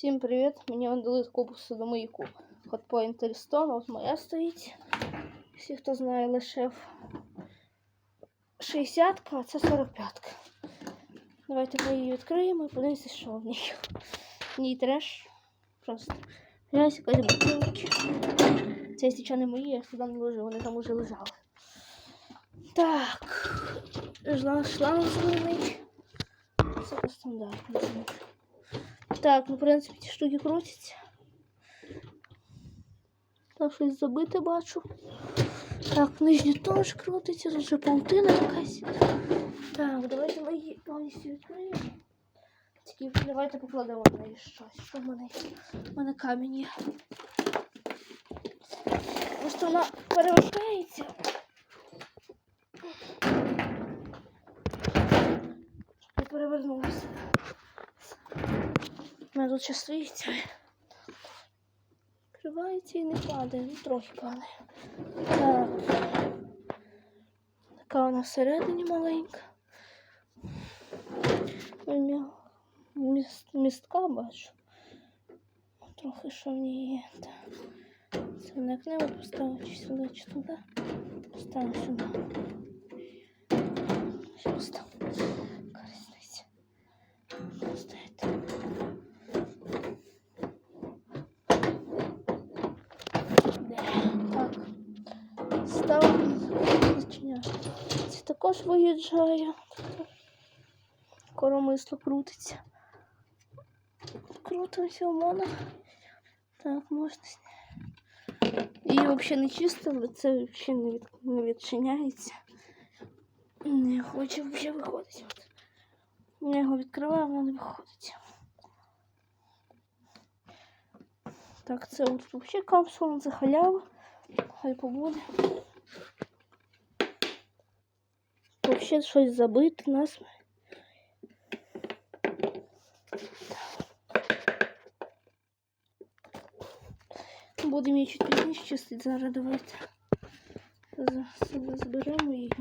Всім привіт! Мені дали таку судомийку Hotpoint Elstone. От моя стоїть. Всі, хто знає, лише 60 а це 45-ка. Давайте ми її відкриємо і подивимося, що в ній. В ній треш. Просто. Якась бутилки. Це, якщо не мої, я сюди не ложу, вони там уже лежали. Так. Шланг зелений. Це стандартний. Так, ну, в принципі, ці штуки крутяться. Так, щось забите бачу. Так, нижнє теж крутиться, тут вже паутина якась. Так, давайте ми її повністю відкриємо. Тільки давайте покладемо на неї щось. Що в мене є? Мене камінь є. Просто вона перемикається. Я перевернулася. Мене стоїть. І не падає, ну трохи падає. Так. Така вона всередині маленька. Мі- міст- Містка бачу. Трохи що в ній є. Це на окне от поставити чи сюди, чи туди. Поставлю сюди. Ще поставлю. Зачиняю. Це також виїжджає. Коромисло крутиться. Крутимося в моно. Так, можна. Її взагалі не чистили, це взагалі не, від, не відчиняється. Не хоче взагалі виходити. Я його відкриваю, воно не виходить. Так, це от взагалі капсула, це халява. Хай побуде. Взагалі щось забите нас. Будемо її чуть пізніше чистити. Зараз давайте себе зберемо її.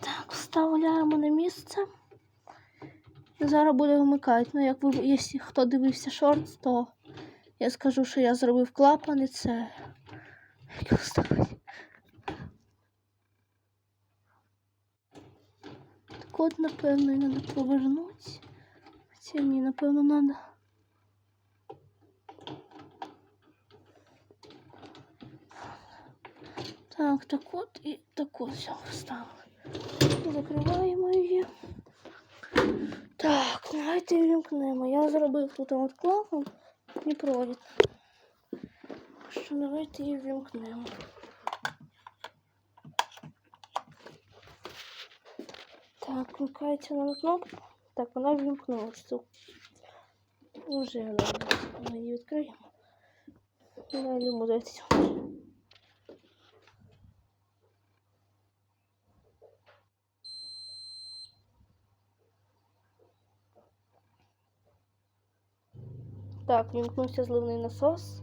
Так, вставляємо на місце. Зараз буде вмикати. Ну, як ви, якщо хто дивився шорт, то я скажу, що я зробив клапан і це. Як його ставити? Так от, напевно, і треба повернути. Хоча мені, напевно, треба. Так, так от і так от все вставили. Закриваємо її. Так, давайте вімкнемо. Я зробив тут от клапан і провід. Що давайте її вімкнемо. Так, вмикається на кнопку. Так, вона вімкнулася. Уже добре. Ми її відкриємо. Далі буде. Так, вімкнувся зливний насос.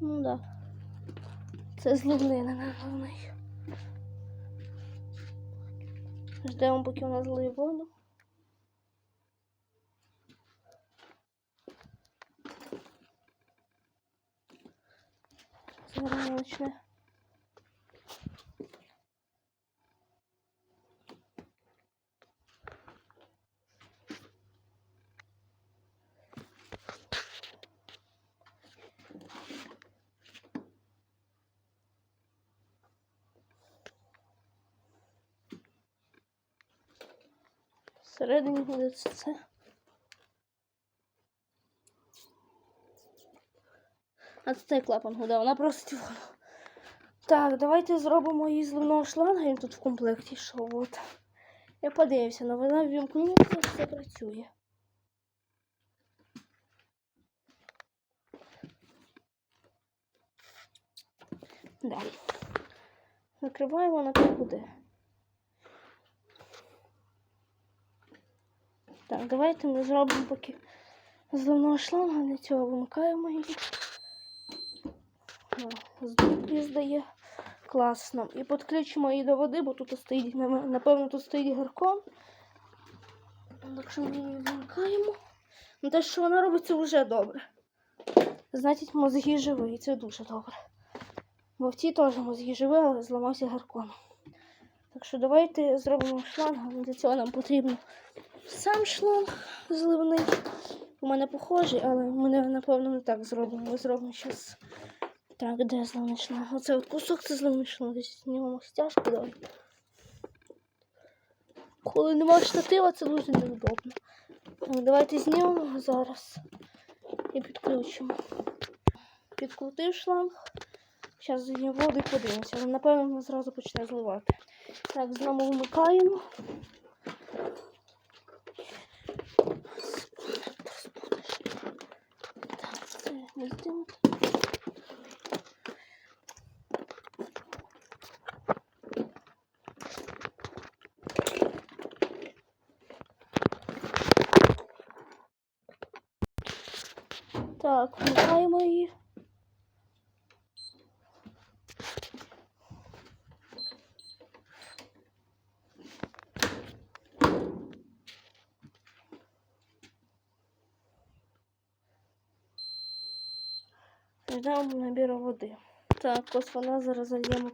Ну да. Це зливний, не зливний. Ждемо, поки вона злиє воду. Зараз почне. Всередині буде це. А це цей клапан гуде, вона просить воду. Так, давайте зробимо її зливного шланга, він тут в комплекті йшов. От. Я подивився, але вона вімкнулася, все працює. Да. Накриваємо на так буде. Давайте ми зробимо поки зливного шланга, для цього вимикаємо її. Здук здає. Класно. І підключимо її до води, бо тут стоїть, напевно, тут стоїть гіркон. Так що ми її вмикаємо. Ну те, що вона робить, це вже добре. Значить, мозги живі, і це дуже добре. Бо в тій теж мозги живі, але зламався гіркон. Так що давайте зробимо шланг. Для цього нам потрібно сам шланг зливний. У мене похожий, але ми напевно не так зробимо. Ми зробимо зараз. Так, де зливний шланг? Оце от кусок це зливний шланг. Знімемо стяжку, давай. Коли немає штатива, це дуже неудобно. Так, давайте знімемо зараз і підключимо. Підкрутив шланг. Зараз зайдемо воду і подивимося. Але напевно вона зразу почне зливати. Так, знову вмикаємо. Так, це ми здимо. Так, вмикаємо її. Ждемо набіру води. Так, ось вона зараз зальємо